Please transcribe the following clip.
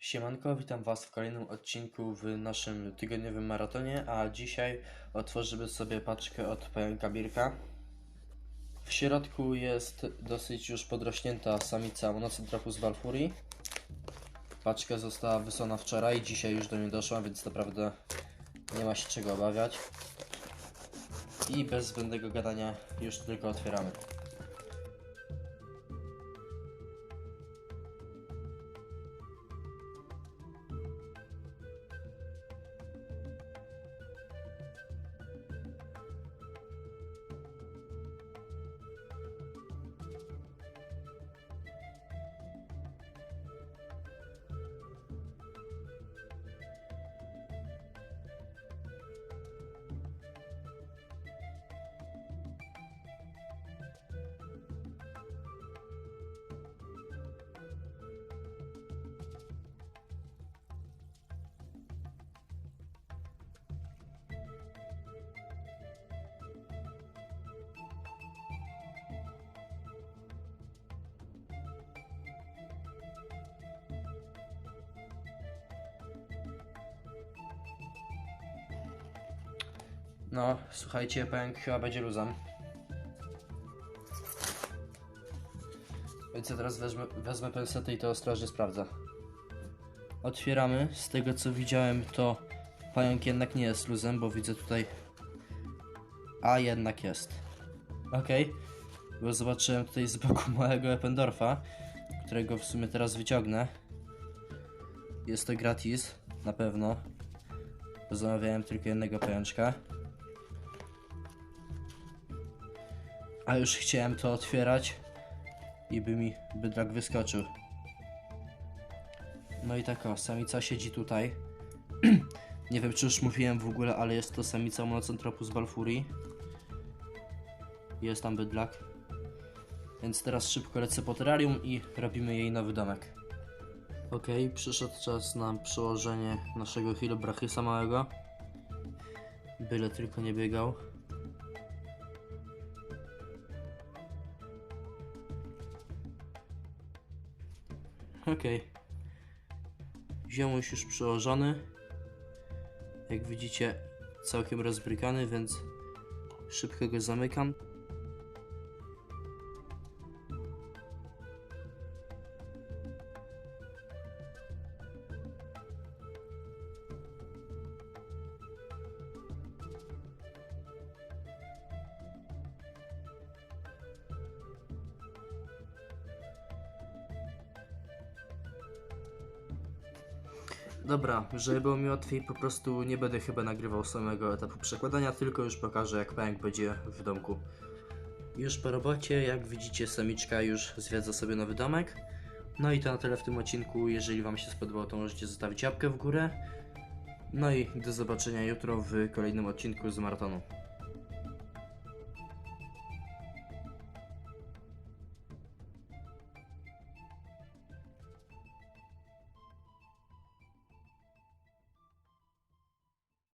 Siemanko, witam Was w kolejnym odcinku w naszym tygodniowym maratonie, a dzisiaj otworzymy sobie paczkę od pająka Birka. W środku jest dosyć już podrośnięta samica Monocentropus balfuri. Paczka została wysłana wczoraj, dzisiaj już do mnie doszła, więc naprawdę nie ma się czego obawiać. I bez zbędnego gadania już tylko otwieramy. No, słuchajcie, pęk chyba będzie luzem. Więc ja teraz wezmę, wezmę pensetę i to ostrożnie sprawdzę. Otwieramy. Z tego co widziałem, to pająk jednak nie jest luzem, bo widzę tutaj. A jednak jest. Okej. Bo zobaczyłem tutaj z boku małego Eppendorfa, którego w sumie teraz wyciągnę. Jest to gratis, na pewno. Zamawiałem tylko jednego pajączka. A już chciałem to otwierać i by mi bydlak wyskoczył. No i tak o, samica siedzi tutaj. Nie wiem czy już mówiłem w ogóle, ale jest to samica Monocentropus balfuri. Jest tam bydlak. Więc teraz szybko lecę po terrarium i robimy jej nowy domek. Ok, przyszedł czas na przełożenie naszego Hilobrachysa małego. Byle tylko nie biegał. Okej. Ziomuś już przełożony. Jak widzicie, całkiem rozbrykany, więc szybko go zamykam. Dobra, żeby było mi łatwiej, po prostu nie będę chyba nagrywał samego etapu przekładania, tylko już pokażę jak pęk będzie w domku. Już po robocie, jak widzicie samiczka już zwiedza sobie nowy domek. No i to na tyle w tym odcinku, jeżeli Wam się spodobało to możecie zostawić łapkę w górę. No i do zobaczenia jutro w kolejnym odcinku z maratonu.